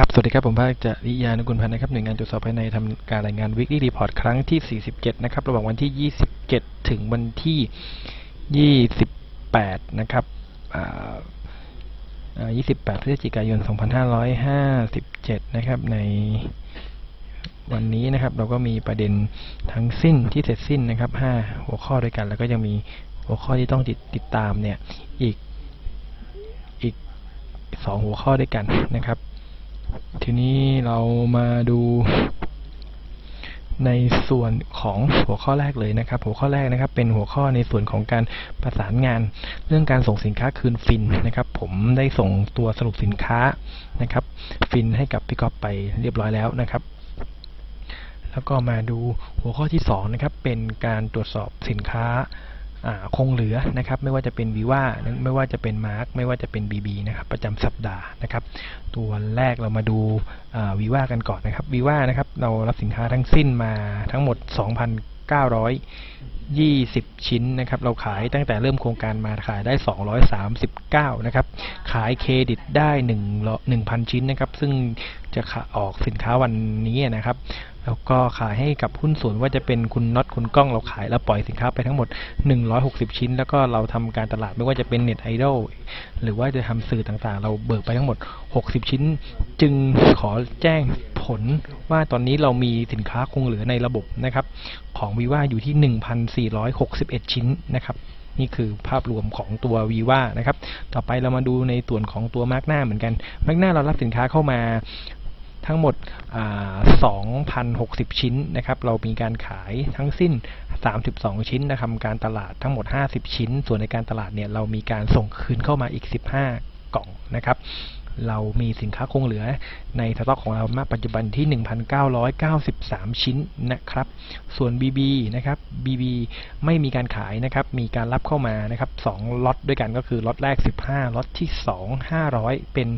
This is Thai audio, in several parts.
ครับ สวัสดีครับ ผมภาคจริยานุกุลพันธ์นะครับ หน่วยงานตรวจสอบภายในทำการรายงาน Weekly Report ครั้งที่ 47 นะครับ ระหว่างวันที่ 27 ถึงวันที่ 28 นะครับ28 พฤศจิกายน 2557 นะครับ ในวันนี้นะครับ เราก็มีประเด็นทั้งสิ้นที่เสร็จสิ้นนะครับ 5 หัวข้อด้วยกัน แล้วก็ยังมีหัวข้อที่ต้องติดติดตามเนี่ย อีก อีก 2 หัวข้อด้วยกันนะครับ ทีนี้เรามาดูในส่วนของหัวข้อแรกเลยนะครับ หัวข้อแรกนะครับ เป็นหัวข้อในส่วนของการประสานงาน เรื่องการส่งสินค้าคืนฟินนะครับ ผมได้ส่งตัวสรุปสินค้านะครับ ฟินให้กับพี่ก๊อฟไปเรียบร้อยแล้วนะครับ แล้วก็มาดูหัวข้อที่2นะครับเป็นการตรวจสอบสินค้าอ่า คงเหลือนะครับไม่ว่าจะเป็นวีว่าไม่ว่าจะเป็นมาร์กไม่ว่าจะเป็น BB นะครับประจำสัปดาห์นะครับ ตัวแรกเรามาดูวีว่ากันก่อนนะครับวีว่านะครับเรารับสินค้าทั้งสิ้นมาทั้งหมด 920 ชิ้นนะครับ เราขายตั้งแต่เริ่มโครงการมาขายได้ 239 นะครับ ขายเครดิตได้1 1,000 ชิ้นนะครับ ซึ่งจะออกสินค้าวันนี้นะครับ แล้วก็ขายให้กับหุ้นส่วนว่าจะเป็นคุณน็อตคุณก้องเราขายเราปล่อยสินค้าไปทั้งหมด 160 ชิ้น แล้วก็เราทำการตลาดไม่ว่าจะเป็นเน็ตไอดอลหรือว่าจะทำสื่อต่างๆ เราเบิกไปทั้งหมด 60 ชิ้น จึงขอแจ้ง ผลว่าตอนนี้เรามีสินค้าคงเหลือในระบบนะครับของวีว่าอยู่ที่ 1,461 ชิ้นนะครับนี่คือภาพรวมของตัววีว่านะครับ ต่อไปเรามาดูในส่วนของตัวมาร์กหน้าเหมือนกันมาร์กหน้าเรารับสินค้าเข้ามาทั้งหมด 2,060 ชิ้นนะครับ เรามีการขายทั้งสิ้น 32 ชิ้นนะครับ การตลาดทั้งหมด 50 ชิ้น ส่วนในการตลาดเนี่ย เรามีการส่งคืนเข้ามาอีก 15 กล่องนะครับ เรามีสินค้าคงเหลือในสต็อกของเราณปัจจุบันที่ 1,993 ชิ้นนะครับ ส่วน BB นะครับ BB ไม่มีการขายนะครับ มีการรับเข้ามานะครับ2ล็อตด้วยกันก็คือล็อตแรก 15ล็อตที่ 2 500 เป็น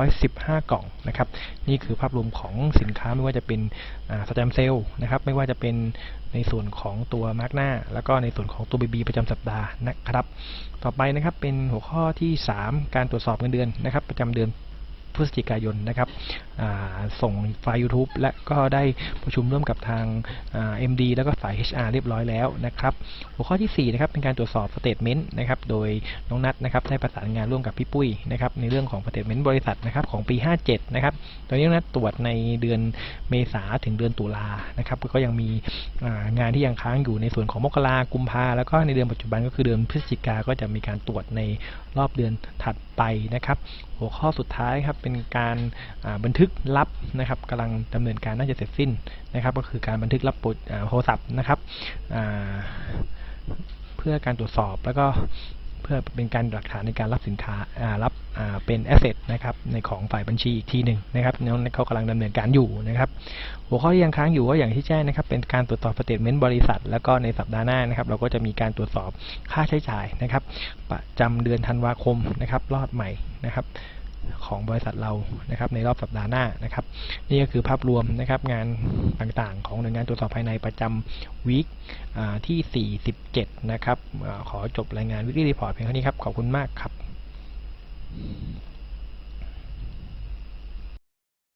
515 กล่องนะครับ นี่คือภาพรวมของสินค้าไม่ว่าจะเป็นสแตมเซลล์นะครับ ไม่ว่าจะเป็นในส่วนของตัวมาร์กหน้า แล้วก็ในส่วนของตัว BB ประจำสัปดาห์นะครับ ต่อไปนะครับเป็นหัวข้อที่ 3 การตรวจสอบเงินเดือนนะครับ ประจำเดือน พฤศจิกายนนะครับส่งไฟล์ YouTube และก็ได้ประชุมร่วมกับทาง MD แล้วก็ฝ่าย HR เรียบร้อยแล้วนะครับ หัวข้อที่ 4 นะครับ เป็นการตรวจสอบสเตทเมนต์นะครับ โดยน้องนัทนะครับ ได้ประสานงานร่วมกับพี่ปุ้ยนะครับ ในเรื่องของสเตทเมนต์บริษัทนะครับของปี 57 นะครับ ตอนนี้น้องนัทตรวจในเดือนเมษาถึงเดือนตุลานะครับ ก็ยังมีงานที่ยังค้างอยู่ในส่วนของมกรากุมภาแล้วก็ในเดือนปัจจุบันก็คือเดือนพฤศจิกาก็จะมีการตรวจในรอบเดือนถัดไปนะครับ หัวข้อสุดท้ายครับเป็นการบันทึกรับนะครับกำลังดำเนินการน่าจะเสร็จสิ้นนะครับ ก็คือการบันทึกรับโทรศัพท์นะครับเพื่อการตรวจสอบแล้วก็เพื่อเป็นการหลักฐานในการรับสินค้ารับเป็นแอสเซทนะครับในของฝ่ายบัญชีอีกทีหนึ่งนะครับน้องเขากำลังดำเนินการอยู่นะครับ หัวข้อที่ยังค้างอยู่ก็อย่างที่แจ้งนะครับ เป็นการตรวจสอบสเตทเมนต์บริษัท แล้วก็ในสัปดาห์หน้านะครับ เราก็จะมีการตรวจสอบค่าใช้จ่ายนะครับ ประจำเดือนธันวาคมนะครับ รอดใหม่นะครับ ของบริษัทเรานะครับในรอบสัปดาห์หน้านะครับ นี่ก็คือภาพรวมนะครับงานต่างๆ ของหน่วยงานตรวจสอบภายในประจำวีคที่ 47 นะครับอขอจบรายงานวิกฤตรีพอร์ตเพียงเท่านี้ครับ ขอบคุณมากครับ